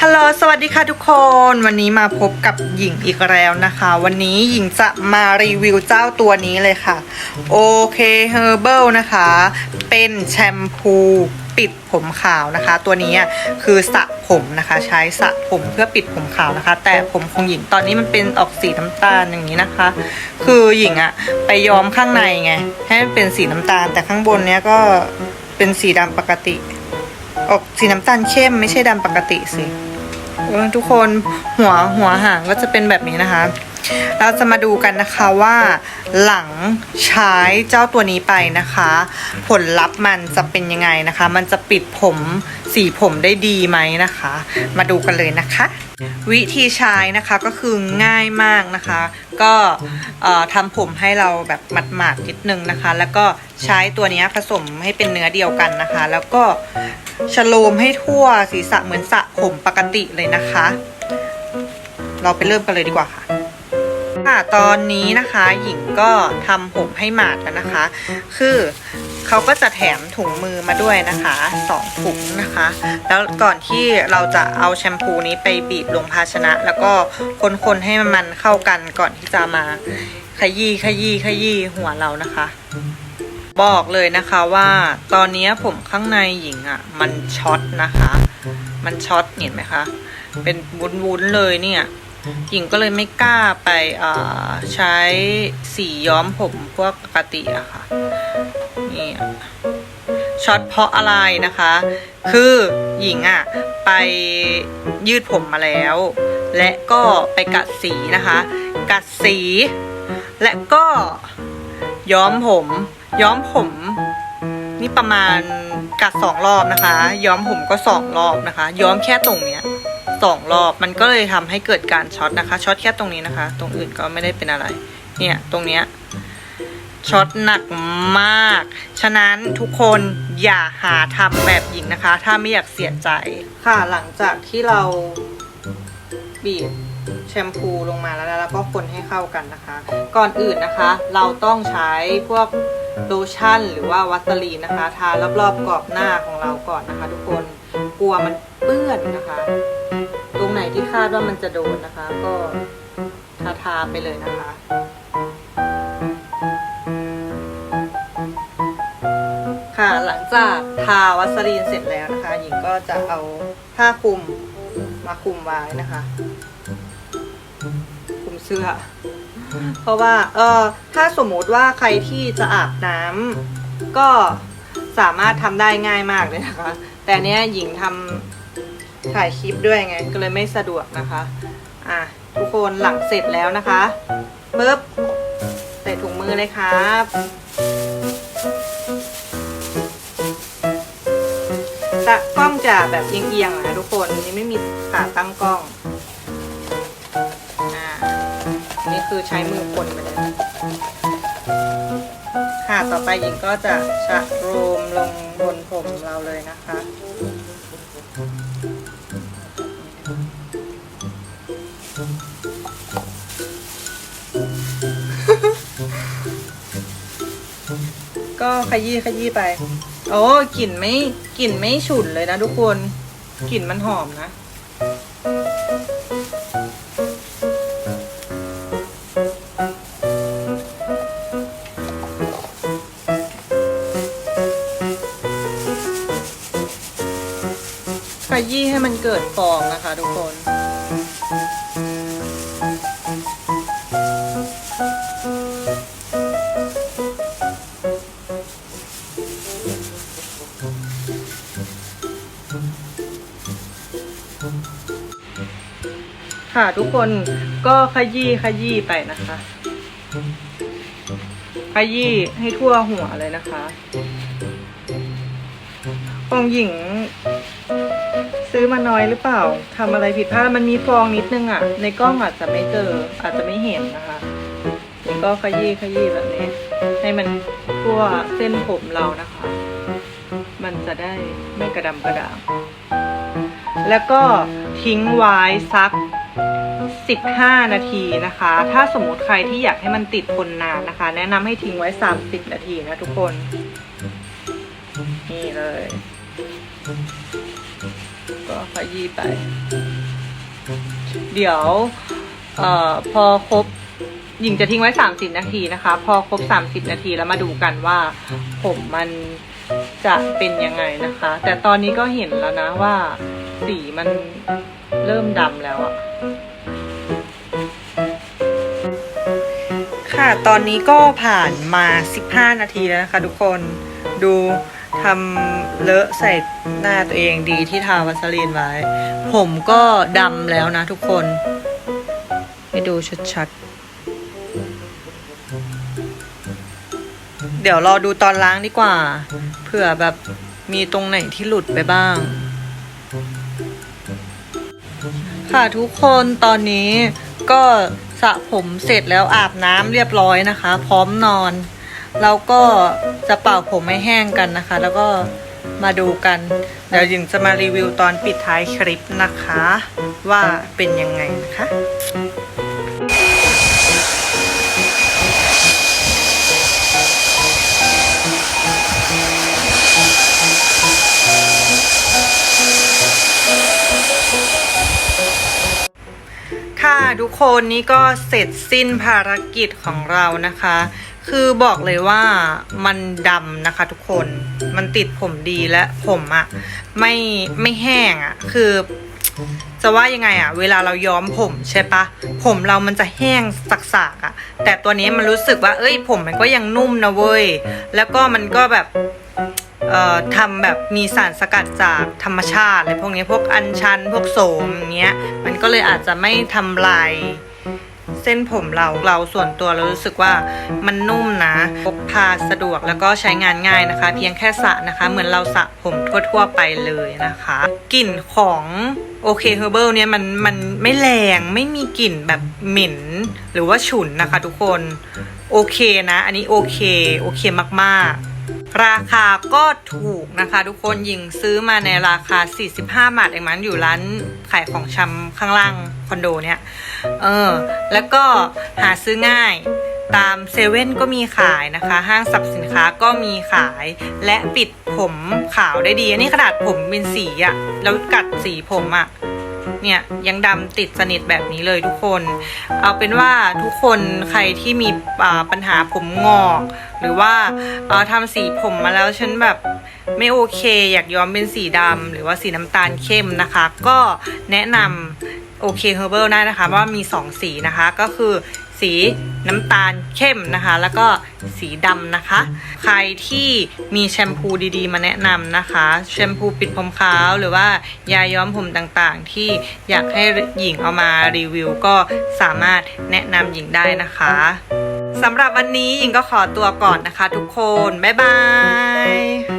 ฮัลโหล สวัสดีค่ะทุกคน วันนี้มาพบกับหญิงอีกแล้วนะคะ วันนี้หญิงจะมารีวิวเจ้าตัวนี้เลยค่ะ โอเคเฮอร์เบิลนะคะ เป็นแชมพูปิดผมขาวนะคะ ตัวนี้คือสระผมนะคะ ใช้สระผมเพื่อปิดผมขาวนะคะ แต่ผมของหญิงตอนนี้มันเป็นออกสีน้ำตาลอย่างนี้นะคะ คือหญิงอะไปย้อมข้างในไงให้มันเป็นสีน้ำตาล แต่ข้างบนเนี้ยก็เป็นสีดำปกติ ออกสีน้ำตาลเข้มไม่ใช่ดำปกติสิทุกคนหัวหัวหางก็จะเป็นแบบนี้นะคะ เราจะมาดูกันนะคะว่าหลังใช้เจ้าตัวนี้ไปนะคะ ผลลัพธ์มันจะเป็นยังไงนะคะ มันจะปิดผมสีผมได้ดีไหมนะคะ มาดูกันเลยนะคะ วิธีใช้นะคะก็คือง่ายมากนะคะ ก็ทำผมให้เราแบบหมาดๆนิดนึงนะคะ แล้วก็ใช้ตัวนี้ผสมให้เป็นเนื้อเดียวกันนะคะ แล้วก็ชโลมให้ทั่วศีรษะเหมือนสระผมปกติเลยนะคะ เราไปเริ่มกันเลยดีกว่าค่ะ ค่ะตอนนี้นะคะหญิงก็ทำผมให้หมาดแล้วนะคะ คือเขาก็จะแถมถุงมือมาด้วยนะคะสองถุงนะคะ แล้วก่อนที่เราจะเอาแชมพูนี้ไปบีบลงภาชนะ แล้วก็คนๆให้มันเข้ากันก่อนที่จะมาขยี้ขยี้ขยี้หัวเรานะคะ บอกเลยนะคะว่าตอนนี้ผมข้างในหญิงอะ่ะ มันช็อตนะคะ มันช็อตเห็นไหมคะ เป็นวุ้นๆเลยเนี่ย หญิงก็เลยไม่กล้าไปใช้สีย้อมผมพวกปกติอะค่ะนี่ช็อตเพราะอะไรนะคะ คือหญิงอะไปยืดผมมาแล้ว และก็ไปกัดสีนะคะ กัดสี และก็ย้อมผม ย้อมผม นี่ประมาณกัดสองรอบนะคะ ย้อมผมก็สองรอบนะคะ ย้อมแค่ตรงเนี้ย สองรอบมันก็เลยทำให้เกิดการช็อตนะคะช็อตแค่ตรงนี้นะคะ ตรงอื่นก็ไม่ได้เป็นอะไร เนี่ยตรงเนี้ยช็อตหนักมาก ฉะนั้นทุกคนอย่าหาทำแบบหญิงนะคะ ถ้าไม่อยากเสียใจค่ะหลังจากที่เราบีบแชมพูลงมาแล้วแล้วก็คนให้เข้ากันนะคะ ก่อนอื่นนะคะ เราต้องใช้พวกโลชั่นหรือว่าวัสลีนนะคะ ทารอบๆกรอบหน้าของเราก่อนนะคะ ทุกคนกลัวมันเปื้อนนะคะ ที่คาดว่ามันจะโดนนะคะ ก็ทาทาไปเลยนะคะค่ะหลังจากทาวัสลีนเสร็จแล้วนะคะ หญิงก็จะเอาผ้าคลุมมาคลุมไว้นะคะคลุมเสื้อ เพราะว่าเออถ้าสมมติว่าใครที่จะอาบน้ำก็สามารถทำได้ง่ายมากเลยนะคะ แต่เนี้ยหญิงทำ ถ่ายคลิปด้วยไงก็เลยไม่สะดวกนะคะ อะทุกคนหลังเสร็จแล้วนะคะปึ๊บใส่ถุงมือเลยครับตะกล้องจะแบบเอียงๆนะทุกคนนี่ไม่มีขาตั้งกล้องอ่านี่คือใช้มือคนไปเลยค่ะต่อไปหญิงก็จะชะโรมลงบนผมเราเลยนะคะ ก็ขยี้ขยี้ไป โอ้กลิ่นไม่กลิ่นไม่ฉุนเลยนะทุกคนกลิ่นมันหอมนะ ขยี้ให้มันเกิดฟองนะคะทุกคน ค่ะ ทุกคนก็ขยี้ขยี้ไปนะคะ ขยี้ให้ทั่วหัวเลยนะคะของหญิง ซื้อมาน้อยหรือเปล่าทำอะไรผิดพลาดมันมีฟองนิดนึงอะ่ะ ในกล้องอาจจะไม่เจอ อาจจะไม่เห็นนะคะนี่ก็ขยี้ขยี้แบบนี้ ให้มันทั่วเส้นผมเรานะคะ มันจะได้ไม่กระดำกระด่างแล้วก็ทิ้งไว้สัก 15 นาทีนะคะ ถ้าสมมติใครที่อยากให้มันติดทนนานนะคะ แนะนำให้ทิ้งไว้ 30 นาทีนะทุกคน นี่เลย ก็ขยี้ไป เดี๋ยวเอ่อพอครบหญิงจะทิ้งไว้ 30 นาทีนะคะ พอครบ 30 นาทีแล้วมาดูกันว่าผมมันจะเป็นยังไงนะคะ แต่ตอนนี้ก็เห็นแล้วนะว่าสีมันเริ่มดำแล้วอะ ค่ะ ตอนนี้ก็ผ่านมา 15 นาทีแล้วนะคะทุกคนดูทำเลอะใส่หน้าตัวเองดีที่ทาวัสลีนไว้ ผมก็ดำแล้วนะทุกคน ให้ดูชัดๆ เดี๋ยวรอดูตอนล้างดีกว่า เผื่อแบบมีตรงไหนที่หลุดไปบ้าง ค่ะทุกคนตอนนี้ก็ สระผมเสร็จแล้วอาบน้ำเรียบร้อยนะคะ พร้อมนอนเราก็จะเป่าผมให้แห้งกันนะคะ แล้วก็มาดูกัน เดี๋ยวหญิงจะมารีวิวตอนปิดท้ายคลิปนะคะ ว่าเป็นยังไงนะคะ ค่ะทุกคนนี่ก็เสร็จสิ้นภารกิจของเรานะคะ คือบอกเลยว่ามันดำนะคะทุกคนมันติดผมดีและผมอะไม่ไม่แห้งอะคือจะว่ายังไงอะเวลาเราย้อมผมใช่ปะผมเรามันจะแห้งสักๆอะแต่ตัวนี้มันรู้สึกว่า เอ้ย ผมมันก็ยังนุ่มนะเว้ย แล้วก็มันก็แบบ ทำแบบมีสารสกัดจากธรรมชาติอะไรพวกนี้พวกอัญชันพวกโสมอย่างเงี้ยมันก็เลยอาจจะไม่ทำลายเส้นผมเราเราส่วนตัวเรารู้สึกว่ามันนุ่มนะพกพาสะดวกแล้วก็ใช้งานง่ายนะคะ เพียงแค่สระนะคะ เหมือนเราสระผมทั่วๆไปเลยนะคะกลิ่นของโอเคเฮอร์เบิลเนี่ยมันมันไม่แรงไม่มีกลิ่นแบบเหม็นหรือว่าฉุนนะคะทุกคนโอเคนะ อันนี้โอเคโอเคมากๆ ราคาก็ถูกนะคะทุกคนยิงซื้อมาในราคา 45 บาทเองมันอยู่ร้านขายของชำข้างล่างคอนโดเนี่ยเออแล้วก็หาซื้อง่ายตามเซเว่นก็มีขายนะคะ ห้างสรรพสินค้าก็มีขาย และปิดผมขาวได้ดี อันนี้ขนาดผมเป็นสีอะแล้วกัดสีผมอะ เนี่ยยังดำติดสนิทแบบนี้เลยทุกคน เอาเป็นว่าทุกคนใครที่มีปัญหาผมงอก หรือว่าทำสีผมมาแล้วฉันแบบไม่โอเค อยากย้อมเป็นสีดำหรือว่าสีน้ำตาลเข้มนะคะ ก็แนะนำโอเคเฮอร์เบิลได้นะคะว่ามี 2 สีนะคะก็คือ สีน้ำตาลเข้มนะคะ แล้วก็สีดำนะคะ ใครที่มีแชมพูดีๆ มาแนะนำนะคะ แชมพูปิดผมขาวหรือว่ายาย้อมผมต่างๆ ที่อยากให้หญิงเอามารีวิว ก็สามารถแนะนำหญิงได้นะคะสำหรับวันนี้หญิงก็ขอตัวก่อนนะคะทุกคน บ๊ายบาย